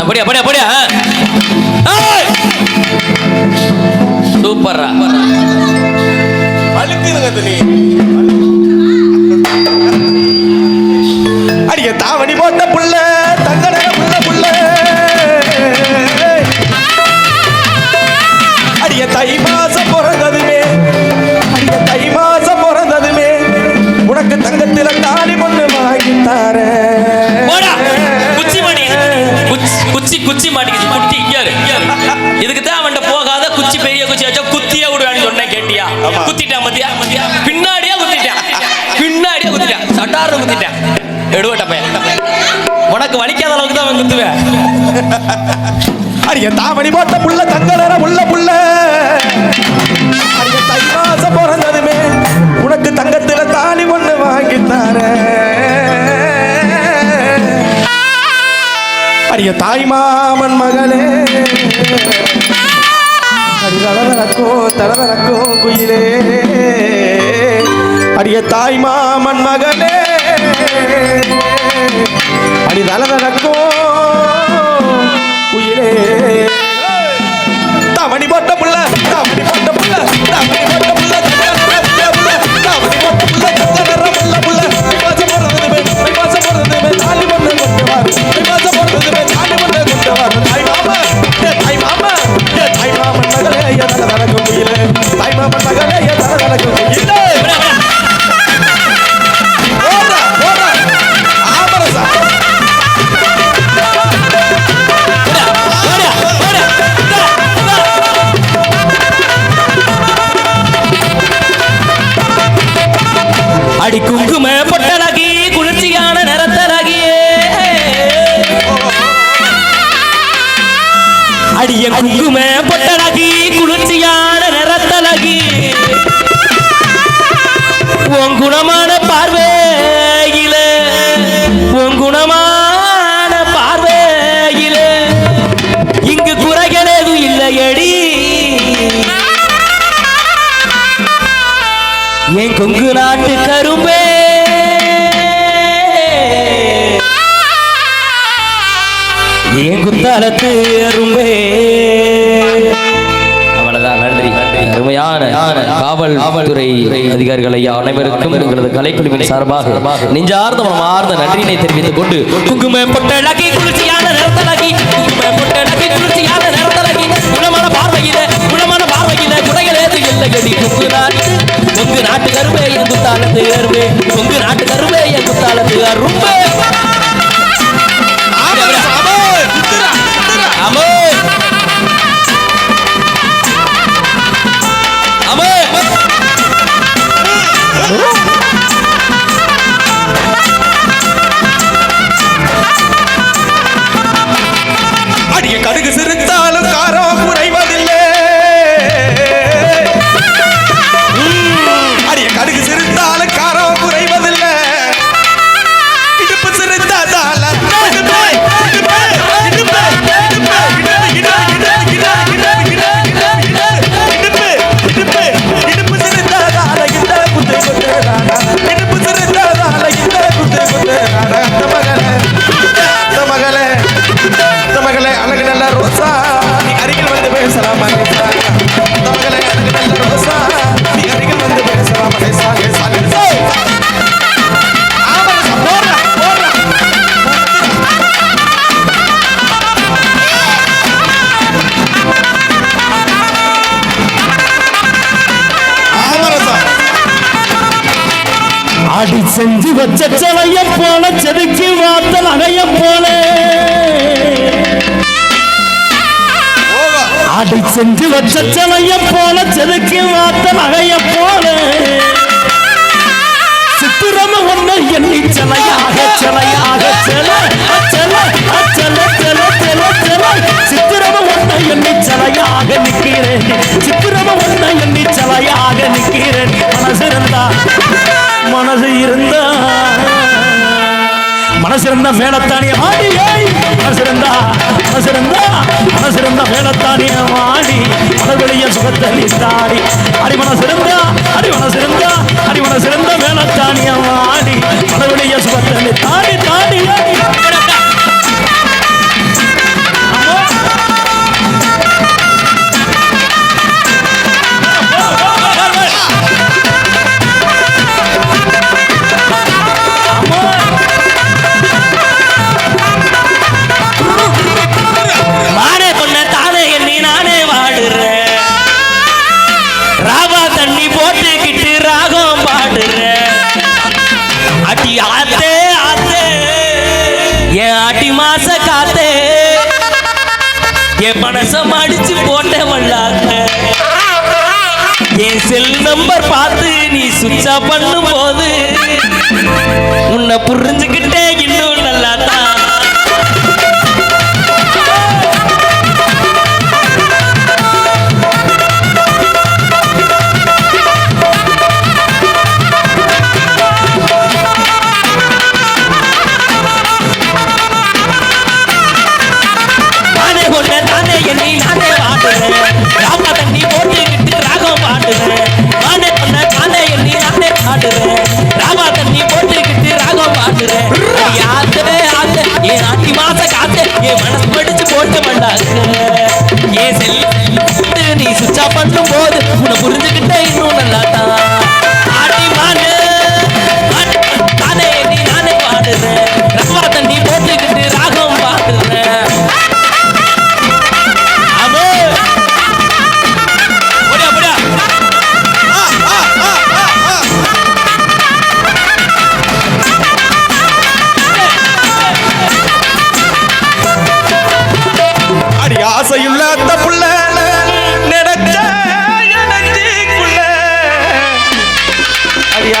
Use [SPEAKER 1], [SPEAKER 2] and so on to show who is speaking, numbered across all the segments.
[SPEAKER 1] அப்படியா அப்படியா அப்படியா சூப்பர்ரா.
[SPEAKER 2] பழுக்கிறங்க
[SPEAKER 1] குத்திட்டேன் சட்டார குத்திட்டேன். எடுவட்ட பையன் உனக்கு வலிக்காத அளவுக்கு தான் அவன் குத்துவேன்.
[SPEAKER 2] அரிய தாமணி போட்ட புள்ள தங்க நிற உள்ள புள்ள. அடிய தை மாசம் பிறந்ததுமே உனக்கு தங்கத்துல தாலி ஒண்ணு வாங்கி அரிய தாய் மாமன் மகளே. அடி தளவரக்கோ தளதளக்கும் குயிலே. அரிய தாய் மாமன் மகனே. அடி
[SPEAKER 1] தலதன கொங்கு நாட்டு கரும்பே. ஏன் குத்தாலத்து அரும்பே அவ்வளவுதான் நன்றி. அருமையான காவல் துறை அதிகாரிகள் ஐயா அனைவருக்கும் எங்களது கலைக்குழுவின் சார்பாக நெஞ்சார்ந்த மனமார்ந்த நன்றியினை தெரிவித்துக் கொண்டு குங்கும பொட்டலகி குளிர்ச்சியான நிறத்தலகி குங்கும பொட்டலகி குளிர்ச்சியான நிறத்தலகி குணமான பார்வையில குணமான பார்வையில குறைகள் ஏது இல்லையடி நாட்டு உங்க நாட்டு கருவே எங்கு தாளத்து ஏறுவே உங்க நாட்டு கருவே எங்கு தாளத்து அரும்பே
[SPEAKER 3] அடி செஞ்சு வச்ச சிலைய போல செதுக்கி வாத்தல் அணைய போல.
[SPEAKER 2] ஓகா
[SPEAKER 3] அடி செஞ்சு வச்ச சிலைய போல செதுக்கி வாத்தல் அணைய போல. சித்திரம ஒண்ணு எண்ணி சிலையாக சிலையாக சில. சிறந்த மேலத்தானிய மாடி சிறந்தா சிறந்தா சிறந்த மேலத்தானிய மாடி மனவெளிய சுகத்தளி தாடி சிறந்தா அடிமன சிறந்தா பணசம் மனச போட்ட போட்டேன் வல்லாத்த
[SPEAKER 1] என் செல் நம்பர் பார்த்து நீ சுவிட்சா பண்ணும் போது உன்னை புரிஞ்சுக்கிட்ட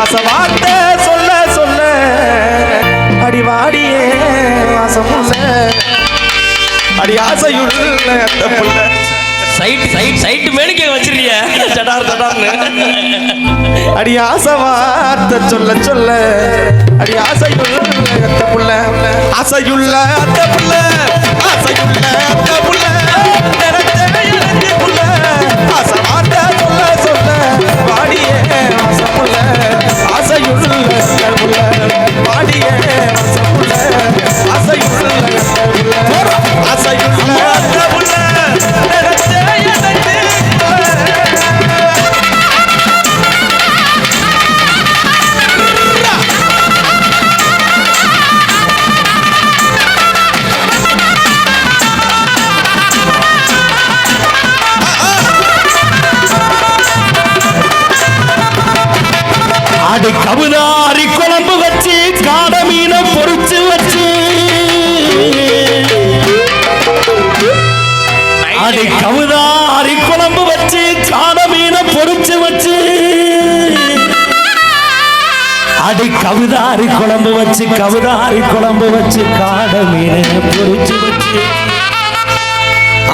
[SPEAKER 2] ஆச வாத்த சொல்ல சொல்ல. அடிவாடியே ஆசமுச அடி ஆசையுள்ள அந்த புள்ள.
[SPEAKER 1] சைட் சைட் சைட் மேலுக்கே வச்சிருக்கிய. சடார் சடார்னு.
[SPEAKER 2] அடி ஆசை வார்த்தை சொல்ல சொல்ல. அடி ஆசையுள்ள அந்த புள்ள. ஆசையுள்ள
[SPEAKER 3] கவிதாரி குழம்பு வச்சு கவிதாரி குழம்பு வச்சு காட மீனை பொறிச்சு வச்சு.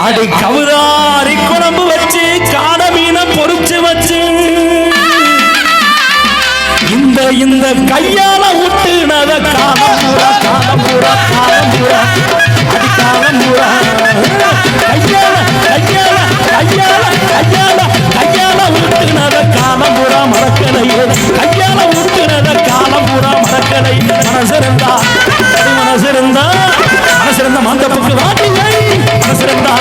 [SPEAKER 3] அடி கவிதாரி குழம்பு வச்சு காட மீனை பொறிச்சு வச்சு. இந்த இந்த கையால விட்டு நத வேலை மனசிருந்தா மனசிருந்தா மனசிருந்த மாந்த புக்கு வாட்டி மனசிருந்தா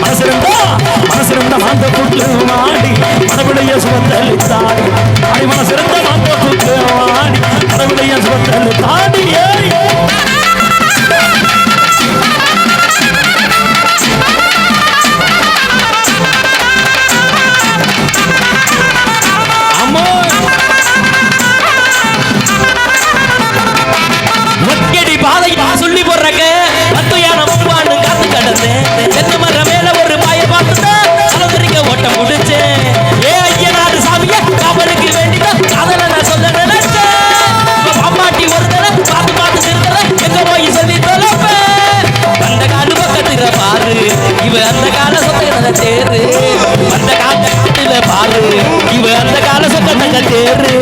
[SPEAKER 3] மனசிருந்தா மனசிருந்த
[SPEAKER 1] மாந்த புக்கு மாடி மனபுடைய சுமந்தளித்தாடி தேரு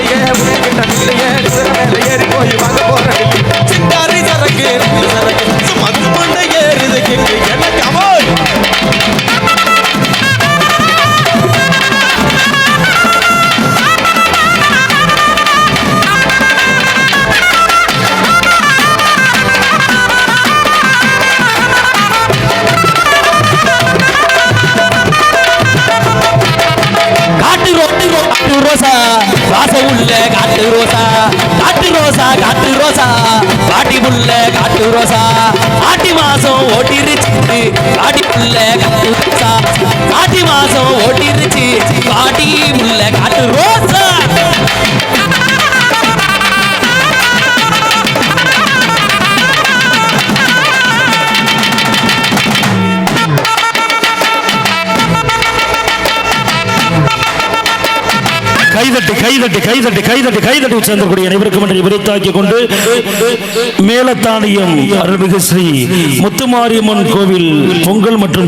[SPEAKER 1] yeah. மாசம் ஓட்டிருச்சு காட்டி புள்ள காட்டு ரோசா. ஆட்டி மாசம் ஓட்டிருச்சு. காட்டி புள்ள காட்டு ரோசா.
[SPEAKER 3] கைதட்டி கைதட்டி கைதட்டி கைதட்டி கைதட்டி சேர்ந்தக்கூடிய அனைவருக்கும் என்று விருத்தாக்கிக் கொண்டு மேலத்தானியம் அருள்மிகு ஸ்ரீ முத்துமாரியம்மன் கோவில் பொங்கல் மற்றும்